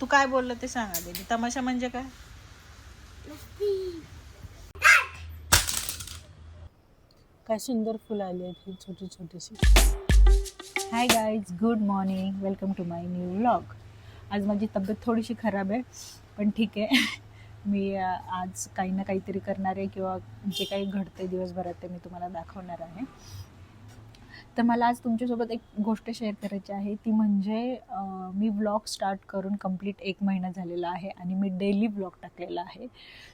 तू काय बोललं ते सांगा दे तमाशा म्हणजे काय? काय सुंदर फुलं आली आहेत ही छोटी छोटीशी. Hi guys good morning welcome to my new vlog आज माझी तब्येत थोडीशी खराब आहे पण ठीक आहे. मी आज काही ना काहीतरी करणार आहे किंवा जे काही घडते दिवसभरात ते मी तुम्हाला दाखवणार आहे. तर मला आज तुमच्यासोबत एक गोष्ट शेअर करायची आहे. ती म्हणजे मी व्लॉग स्टार्ट करून कंप्लीट एक महिना झालेला आहे आणि मी डेली व्लॉग टाकलेला आहे.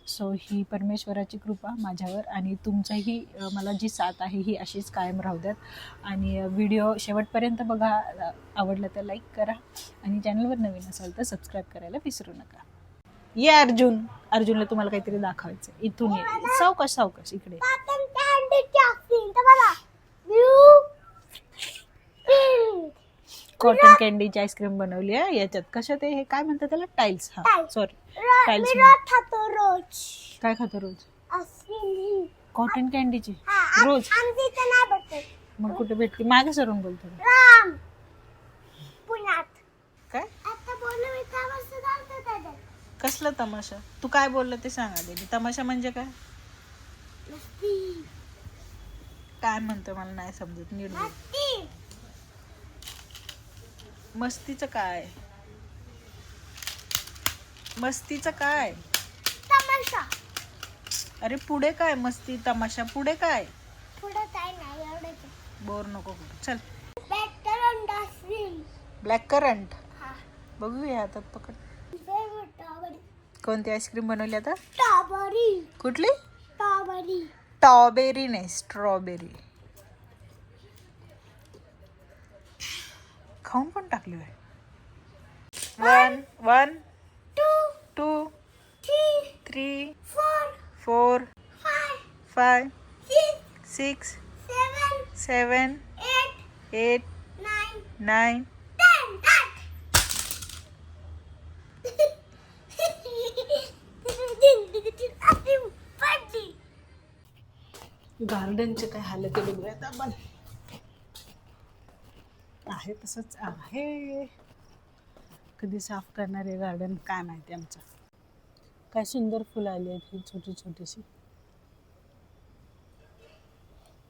सो ही परमेश्वराची कृपा माझ्यावर आणि तुमचाही मला जी साथ आहे ही अशीच कायम राहू द्यात. आणि व्हिडिओ शेवटपर्यंत बघा आवडलं तर लाईक करा आणि चॅनलवर नवीन असाल तर सबस्क्राईब करायला विसरू नका. ये अर्जुन. अर्जुनला तुम्हाला काहीतरी दाखवायचं आहे. इथून ये. सावकाश सावकाश इकडे कॉटन कॅन्डीची आईस्क्रीम बनवली आहे. याच्यात कशात आहे? हे काय म्हणतात त्याला? टाईल्स हा. सॉरी टाईल्स रोज. काय खातो रोज? आईस्क्रीम कॉटन कॅन्डीची रोज रोज? आमच्या इथं नाही भेटत. मग कुठे भेटते? मागे सरून बोलतो. राम. पुण्यात. काय? आता बोललो मी काय वाजता चालतं त्याच्यात. कसला तमाशा? तू काय बोललं ते सांगा दे तमाशा म्हणजे काय? मस्ती. काय म्हणतो मला नाही समजत. नीट बोल. मस्ती. मस्तीचं काय? मस्तीचं काय? तमाशा. अरे पुढे काय मस्ती तमाशा? पुढे काय? पुढं काय नाही एवढंच. बोर नको करू. चल. अंडरस्टँड ब्लॅक करंट हा. बघूया हातात पकड. कोणती आईस्क्रीम बनवली आता? स्ट्रॉबेरी कुठली? स्ट्रॉबेरी टॉबेरी नाही स्ट्रॉबेरी खाऊन पण टाकली होय one one two two three four four five six seven eight nine गार्डनचे काय हाल केले बघूयात आपण. आहे तसंच आहे. कधी साफ करणार आहे गार्डन काय माहिती आमचं. काय सुंदर फुलं आली आहेत ही छोटी छोटीशी.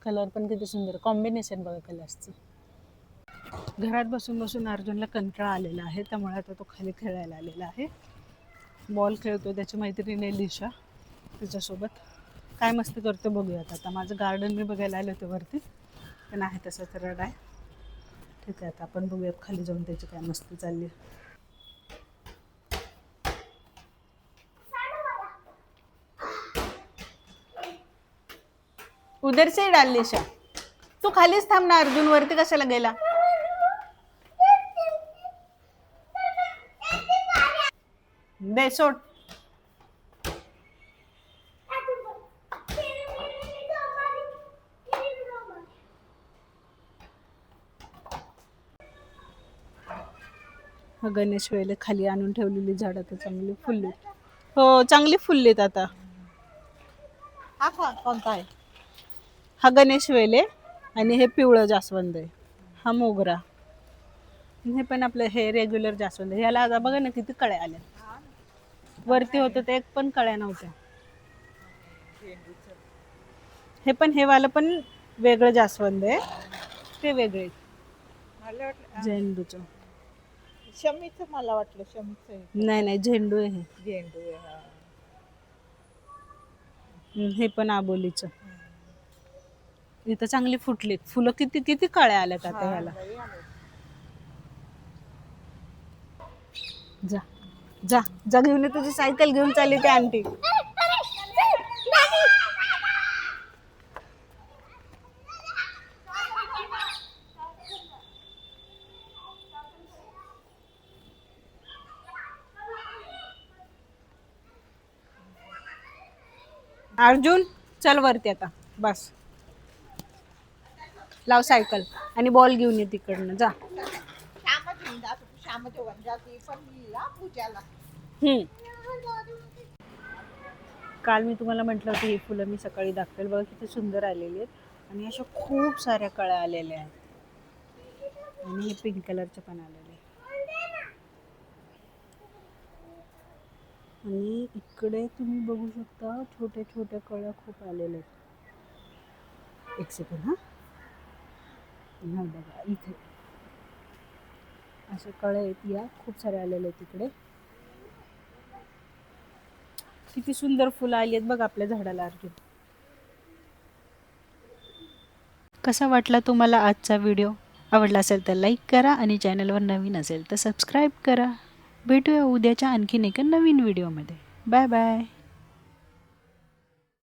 कलर पण किती सुंदर. कॉम्बिनेशन बघा कलर्सचं घरात बसून बसून अर्जुनला कंटाळा आलेला आहे त्यामुळे आता तो खाली खेळायला आलेला आहे. बॉल खेळतो त्याची मैत्रिणी आहे लिशा तिच्यासोबत काय मस्ती करतो बघूयात आता. माझं गार्डन मी बघायला आलं होतं वरती पण आहे तसंच रड आहे ठीक आहे आता आपण बघूयात खाली जाऊन त्याची काय मस्ती चालली. उदर उधर से तू खालीच थांब ना अर्जुन वरती कशाला गेला? दे सोड. गणेश वेळे खाली आणून ठेवलेली झाडं तर चांगली फुलली. हो चांगली फुललीत आता. हा कोणता आहे? हा गणेश वेले आणि हे पिवळं जास्वंद आहे. हा मोगरा. हे पण आपलं हे रेग्युलर जास्वंद आहे. ह्याला आता बघा ना किती कळ्या आल्या. वरती होतं ते एक पण कळ्या नव्हत्या. हे पण हे वालं पण वेगळं जास्वंद आहे. ते वेगळे झेंडूचं शमीचं मला वाटलं शमीचं नाही नाही झेंडू आहे हे. झेंडू आहे हा. हम्म, हे पण आबोलीचं. इथं चांगली फुटली फुलं किती किती कळ्या आल्यात आता ह्याला? बाई आलं. जा. जा. जा घेऊन ये तुझी सायकल घेऊन चालली ते आंटी. अर्जुन चल वरती आता. बस. लाव सायकल आणि बॉल घेऊन ये तिकडनं. जा. हम्म. काल मी तुम्हाला म्हटलं होतं ही फुलं मी सकाळी दाखवेल. बघा किती सुंदर आलेली आहेत. आणि अशा खूप साऱ्या कळ्या आलेल्या आहेत. आणि हे पिंक कलरचे पण आलेले आहेत. आणि इकडे तुम्ही बघू शकता छोट्या छोट्या कळ्या खूप आलेल्या आहेत. एक सेकंड हां. हा बघा इथे. अशा कळ्या आहेत या खूप साऱ्या आलेल्या आहेत इकडे. किती सुंदर फुलं आली आहेत बघ आपल्या झाडाला अर्जुन. कसा वाटला तुम्हाला आजचा व्हिडिओ? आवडला असेल तर लाईक करा आणि चॅनलवर नवीन असेल तर सबस्क्राईब करा. भेटूया उद्याच्या आणखीन एका नवीन व्हिडिओमध्ये. Bye bye.